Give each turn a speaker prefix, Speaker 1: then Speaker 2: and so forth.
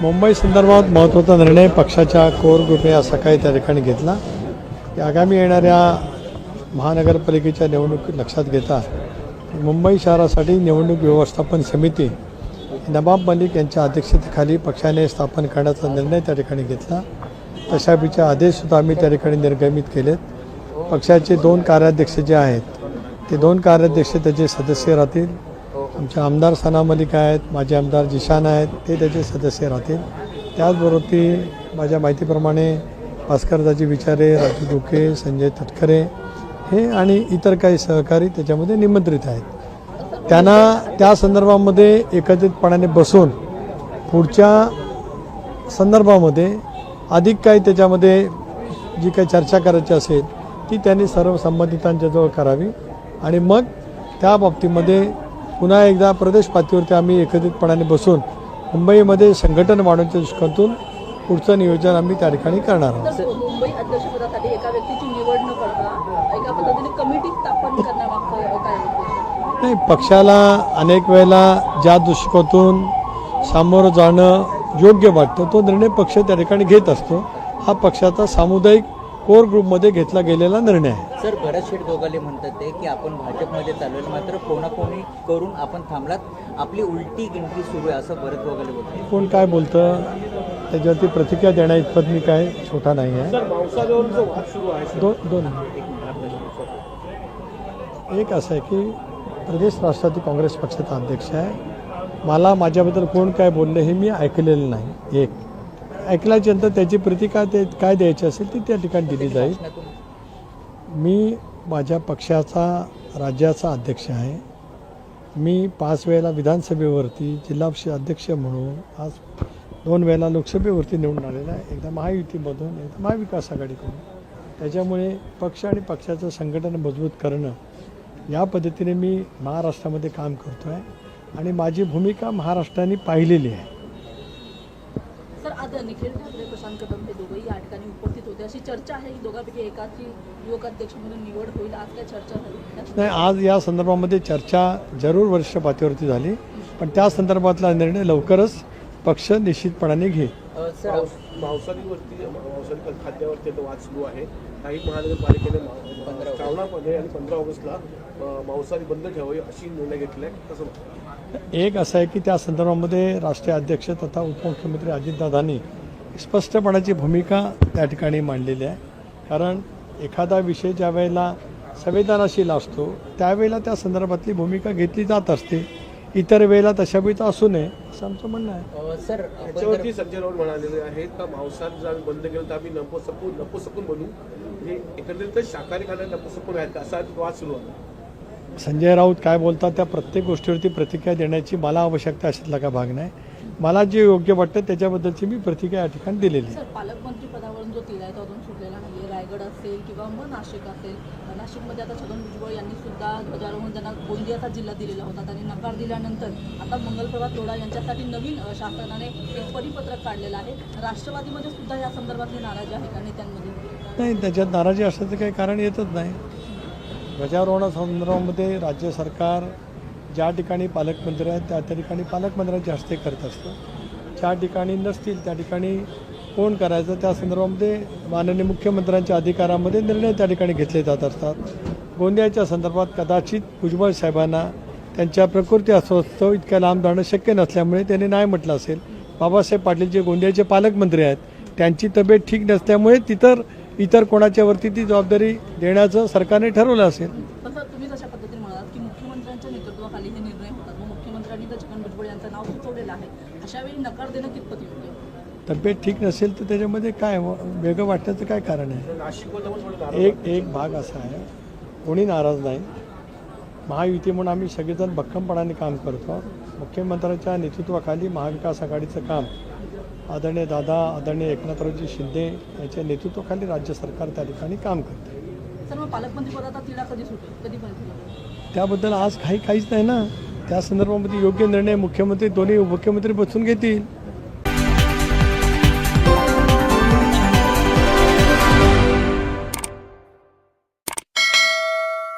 Speaker 1: मुंबई संदर्भात महत्त्वाचा निर्णय पक्षाच्या कोर ग्रुपने आज सकाळी त्या ठिकाणी घेतला. की आगामी येणाऱ्या महानगरपालिकेच्या निवडणूक लक्षात घेता मुंबई शहरासाठी निवडणूक व्यवस्थापन समिती नवाब मलिक यांच्या अध्यक्षतेखाली पक्षाने स्थापन करण्याचा निर्णय त्या ठिकाणी घेतला. तशापैकी आदेशसुद्धा आम्ही त्या ठिकाणी निर्गमित केलेत. पक्षाचे दोन कार्याध्यक्ष जे आहेत ते दोन कार्याध्यक्ष त्याचे सदस्य राहतील. आमचे आमदार सना मलिक आहेत माझे आमदार जिशान आहेत ते त्याचे सदस्य राहतील. त्याचबरोबर ती माझ्या माहितीप्रमाणे भास्करदाजी विचारे राजू डोके संजय तटकरे हे आणि इतर काही सहकारी त्याच्यामध्ये निमंत्रित आहेत. त्यांना त्या संदर्भामध्ये एकत्रितपणाने बसून पुढच्या संदर्भामध्ये अधिक काही त्याच्यामध्ये जी काही चर्चा करायची असेल ती त्यांनी सर्व संबंधितांच्याजवळ करावी आणि मग त्या बाबतीमध्ये पुन्हा एकदा प्रदेश पातळीवरती आम्ही एकत्रितपणाने बसून मुंबईमध्ये संघटन वाढवण्याच्या दृष्टीकोनातून पुढचं नियोजन आम्ही त्या ठिकाणी करणार आहोत? नाही पक्षाला अनेक वेळेला ज्या दृष्टिकोनातून सामोरं जाणं योग्य वाटतं तो निर्णय पक्ष त्या ठिकाणी घेत असतो हा पक्षाचा सामुदायिक कोर ग्रुपमध्ये घेतला गेलेला निर्णय. आहे
Speaker 2: सर भरत शेठ दोघाले म्हणतात ते की आपण भाजपमध्ये चालवलं मात्र कोणाकोणी करून आपण थांबलात? आपली उलटी गिनती सुरू आहे असं भरत दोघाले बोलतात.
Speaker 1: कोण काय बोलतं त्याच्यावरती प्रतिक्रिया देण्या इतपत मी काय छोटा नाही आहे. दोन दोन. एक असं आहे की प्रदेश राष्ट्रवादी काँग्रेस पक्षाचा अध्यक्ष आहे. मला माझ्याबद्दल कोण काय बोललं हे मी ऐकलेलं नाही. एक. ऐकल्याच्यानंतर त्याची प्रतिका ते काय द्यायची असेल ती त्या ठिकाणी दिली जाईल. मी माझ्या पक्षाचा राज्याचा अध्यक्ष आहे. मी पाच वेळेला विधानसभेवरती जिल्हा अध्यक्ष म्हणून आज दोन वेळेला लोकसभेवरती निवडून आलेला आहे. एकदा महायुतीमधून एकदा महाविकास आघाडीकडून. त्याच्यामुळे पक्ष आणि पक्षाचं संघटन मजबूत करणं या पद्धतीने मी महाराष्ट्रामध्ये काम करतो आहे आणि माझी भूमिका महाराष्ट्राने पाहिलेली आहे.
Speaker 3: निखिल ठाकरे प्रशांत कदम हे दोघंही या ठिकाणी उपस्थित होते. अशी चर्चा आहे की दोघांपैकी एकाची युवकाध्यक्ष म्हणून निवड होईल. आज काय चर्चा झाली?
Speaker 1: नाही आज या संदर्भामध्ये चर्चा जरूर वरिष्ठ पातळीवरती झाली. पण त्या संदर्भातला निर्णय लवकरच पक्ष निश्चितपणाने घेईल.
Speaker 2: अ, सर
Speaker 4: मांस- मांसाहारीवरती मांसाहारी खाद्यावरती आता वाद सुरू आहे. काही महानगरपालिकेने श्रावणामध्ये आणि पंधरा ऑगस्टला मांसाहारी बंद ठेवावी अशी निर्णय घेतलाय कसं वाटतं?
Speaker 1: एक असं आहे की त्या संदर्भामध्ये राष्ट्रीय अध्यक्ष तथा उपमुख्यमंत्री अजितदादांनी स्पष्टपणाची भूमिका त्या ठिकाणी मांडलेली आहे. कारण एखादा विषय ज्या वेळेला संवेदनशील असतो त्यावेळेला त्या संदर्भातली भूमिका घेतली जात असते. इतर वेळेला तशा वेळी असू नये असं आमचं म्हणणं आहे.
Speaker 2: सर
Speaker 4: त्याच्यावरती संजय राऊत म्हणालेले आहेत का मांसाहार जर आम्ही बंद केलं तर आम्ही नपुसकून नपुसकून बनू? म्हणजे एकंदरीत शाकाहारी खाणं नपुसकून आहेत का असा वाद सुरू आहे.
Speaker 1: संजय राऊत काय बोलतात त्या प्रत्येक गोष्टीवरती प्रतिक्रिया देण्याची मला आवश्यकता अशातला का भाग नाही. मला जे योग्य वाटतं त्याच्याबद्दलची मी प्रतिक्रिया या ठिकाणी दिलेली आहे.
Speaker 3: पालकमंत्री पदावरून जो तिढा आहे तो अजून सुटलेला नाही रायगड असेल किंवा मग नाशिक असेल. नाशिकमध्ये आता छगन भुजबळ यांनी सुद्धा ध्वजारोहण त्यांना गोंदियाचा जिल्हा दिलेला होता. त्यांनी नकार दिल्यानंतर आता मंगलप्रभात तोडा यांच्यासाठी नवीन शासनाने एक परिपत्रक काढलेलं आहे. राष्ट्रवादीमध्ये सुद्धा या संदर्भातली नाराजी आहे का नेत्यांमध्ये
Speaker 1: नाही त्याच्यात नाराजी असण्याचं काही कारण येतच नाही. ध्वजारोहणासंदर्भामध्ये राज्य सरकार ज्या ठिकाणी पालकमंत्री आहेत त्या त्या ठिकाणी पालकमंत्र्यांच्या हस्ते करत असतं. ज्या ठिकाणी नसतील त्या ठिकाणी कोण करायचं त्या संदर्भामध्ये माननीय मुख्यमंत्र्यांच्या अधिकारामध्ये निर्णय त्या ठिकाणी घेतले जात असतात. गोंदियाच्या संदर्भात कदाचित भुजबळ साहेबांना त्यांच्या प्रकृती अस्वस्थ इतक्या लांब जाणं शक्य नसल्यामुळे त्यांनी नाही म्हटलं असेल. बाबासाहेब पाटील जे गोंदियाचे पालकमंत्री आहेत त्यांची तब्येत ठीक नसल्यामुळे तितर इतर कोणाच्या वरती ती जबाबदारी देण्याचं सरकारने ठरवलं असेल
Speaker 3: तसं तुम्ही जशा पद्धतीने म्हणालात की मुख्यमंत्र्यांच्या नेतृत्वाखाली हे निर्णय होतात मग मुख्यमंत्र्यांनी तर छगन भुजबळ यांचं नाव सुचवलेलं आहे अशा वेळी नकार देणं कितपत योग्य?
Speaker 1: तब्येत ठीक नसेल तर त्याच्यामध्ये काय व- वेगळं वाटण्याचं काय कारण आहे? एक एक भाग असा आहे कोणी नाराज नाही. महायुती म्हणून आम्ही सगळेजण भक्कमपणाने काम करतो. मुख्यमंत्र्यांच्या नेतृत्वाखाली महाविकास आघाडीचं काम. आदरणीय दादा आदरणीय एकनाथरावजी शिंदे यांच्या नेतृत्वाखाली राज्य सरकार त्या ठिकाणी काम करते.
Speaker 3: सर मग पालकमंत्री पदाचा तिढा कधी सुटेल? कधीपर्यंत सुटेल?
Speaker 1: त्याबद्दल आज काही काहीच नाही ना. त्या संदर्भामध्ये योग्य निर्णय मुख्यमंत्री दोन्ही उपमुख्यमंत्री बसून घेतील.